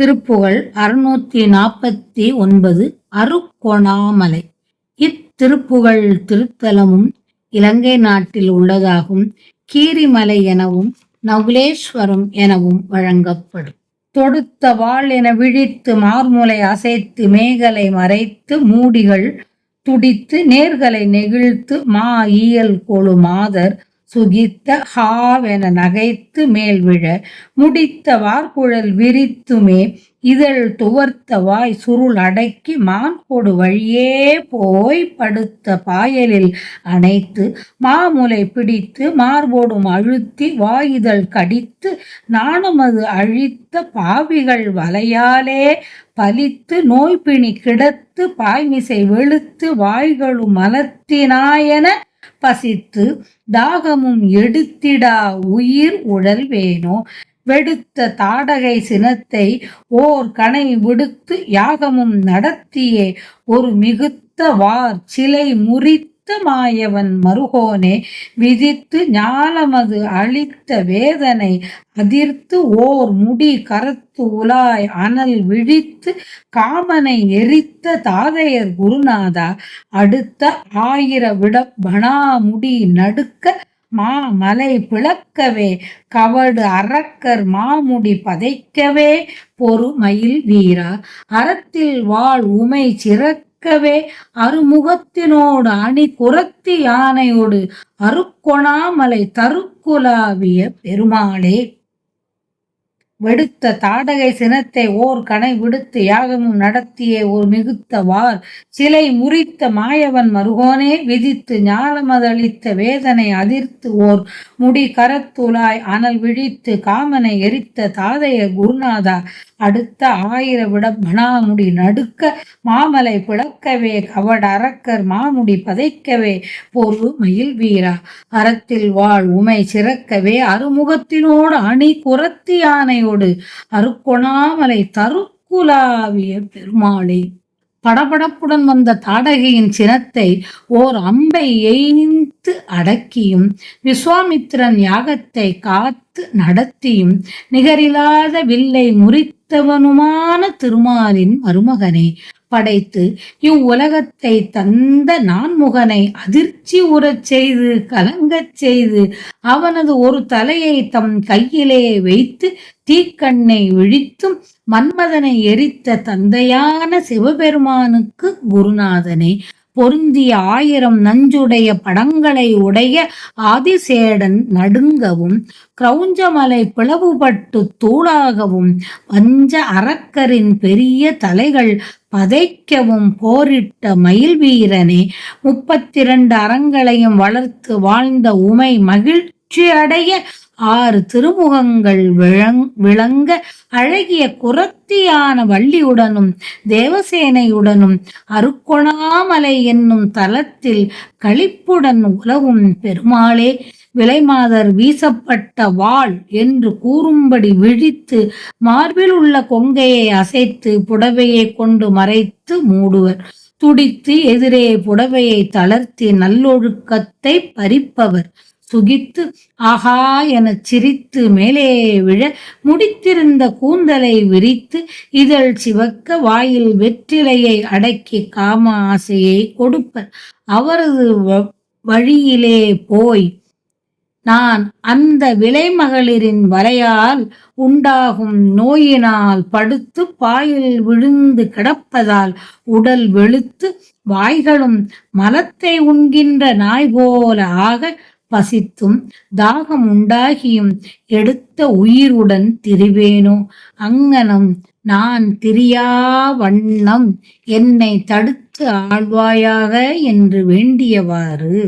திருப்புகழ் அறுநூத்தி நாற்பத்தி ஒன்பது அருக்கோணாமலை. இத்திருப்புகழ் திருத்தலமும் இலங்கை நாட்டில் உள்ளதாகும். கீரிமலை எனவும் நகுலேஸ்வரம் எனவும் வழங்கப்படும். தொடுத்த வாள் என விழித்து மார்முலை அசைத்து மேகலை மறைத்து மூடிகள் துடித்து நேர்களை நெகிழ்த்து மா ஈயல் கொழு மாதர் சுகித்த ஹாவென நகைத்து மேல் விழ முடித்த வார்குழல் விரித்துமே இதழ் துவர்த்த வாய் சுருள் அடக்கி மான்கொடு வழியே போய் படுத்த பாயலில் அணைத்து மாமுலை பிடித்து மார்போடும் அழுத்தி வாயுதழ் கடித்து நாணமது அழித்த பாவிகள் வலையாலே பலித்து நோய்பிணி கிடத்து பாய்மிசை வெளுத்து வாய்களும் மலத்தினாயன பசித்து தாகமும் எடுத்திடா உயிர் உடல் வேணோ. வெடுத்த தாடகை சினத்தை ஓர் கணை விடுத்து யாகமும் நடத்தியே. ஒரு மிகுத்த வார் சிலை முறித்து சித்தமாயவன் மருகோனே விதித்து ஞானமது அளித்த வேதனை அதிர்த்து ஓர் முடி கரத்து உலாய் அனல் விழித்து காமனை எரித்த தாதையர் குருநாதா அடுத்த ஆயிர விட பணாமுடி நடுக்க மா மலை பிளக்கவே கவடு அரக்கர் மாமுடி பதைக்கவே பொறுமயில் வீரா. அறத்தில் வாழ் உமை நிற்கவே அருமுகத்தினோடு அணி குரத்தி யானையோடு அருக்கொணாமலை தருக்குலாவிய பெருமாளே. வெடுத்த தாடகை சினத்தை ஓர் கணை விடுத்து யாகமும் நடத்திய ஒரு மிகுத்த வார். சிலை முறித்த மாயவன் மருகோனே விதித்து ஞானமதளித்த வேதனை அதிர்த்து ஓர் முடி கரத்துலாய் அனல் விழித்து காமனை எரித்த தாதைய குருநாதா. அடுத்த ஆயிர விட மணாமுடி நடுக்க மாமலை பிளக்கவே கவட அரக்கர் மாமுடி பதைக்கவே பொருள் மயில் வீரா. அறத்தில் வாழ் உமை சிறக்கவே அருமுகத்தினோடு அணி குரத்தி யானையோடு அருக்கொணாமலை தருக்குலாவிய பெருமாளே. படபடப்புடன் வந்த தாடகையின் சினத்தை ஓர் அம்பை எய்ந்து அடக்கியும் விஸ்வாமித்திரன் யாகத்தை காத்து நடத்தியும் நிகரில்லாத வில்லை முறித்தவனுமான திருமாலின் மருமகனே. படைத்து இவ்வுலகத்தை தந்த நான்முகனை அதிர்ச்சி உறச் செய்து கலங்கச் செய்து அவனது ஒரு தலையை தம் கையிலே வைத்து தீக்கண்ணை விழித்தும் மன்மதனை எரித்த தந்தையான சிவபெருமானுக்கு குருநாதனே பொருந்திய ஆயிரம் நஞ்சுடைய படங்களை உடைய ஆதிசேடன் நடுங்கவும் கிரௌஞ்சமலை பிளவுபட்டு தூளாகவும் பஞ்ச அரக்கரின் பெரிய தலைகள் பதைக்கவும் போரிட்ட மயில் வீரனே முப்பத்தி இரண்டு அறங்களையும் வளர்த்து வாழ்ந்த உமை மகிழ் மகிழ்ச்சி அடைய ஆறு திருமுகங்கள் விளங் விளங்க அழகிய குரத்தியான வள்ளியுடனும் தேவசேனையுடனும் அருக்கொணாமலை என்னும் தலத்தில் களிப்புடன் உலவும் பெருமாளே விலைமாதர் வீசப்பட்ட வாள் என்று கூறும்படி விழித்து மார்பில் உள்ள கொங்கையை அசைத்து புடவையை கொண்டு மறைத்து மூடுவர். துடித்து எதிரே புடவையை தளர்த்தி நல்லொழுக்கத்தை பறிப்பவர். சுகித்து ஆஹா எனச் சிரித்து மேலே விழ முடித்திருந்த கூந்தலை விரித்து இதழ் சிவக்க வாயில் வெற்றிலையை அடக்கி காம ஆசையை கொடுப்பர். அவரது வழியிலே போய் நான் அந்த விலைமகளிரின் வலையால் உண்டாகும் நோயினால் படுத்து பாயில் விழுந்து கிடப்பதால் உடல் வெளுத்து வாய்களும் மலத்தை உண்கின்ற நாய் போல ஆக பசித்தும் தாகம் உண்டாகியும் எடுத்த உயிருடன் திரிவேனோ? அங்கனம் நான் திரியா வண்ணம் என்னை தடுத்து ஆழ்வாயாக என்று வேண்டியவாறு.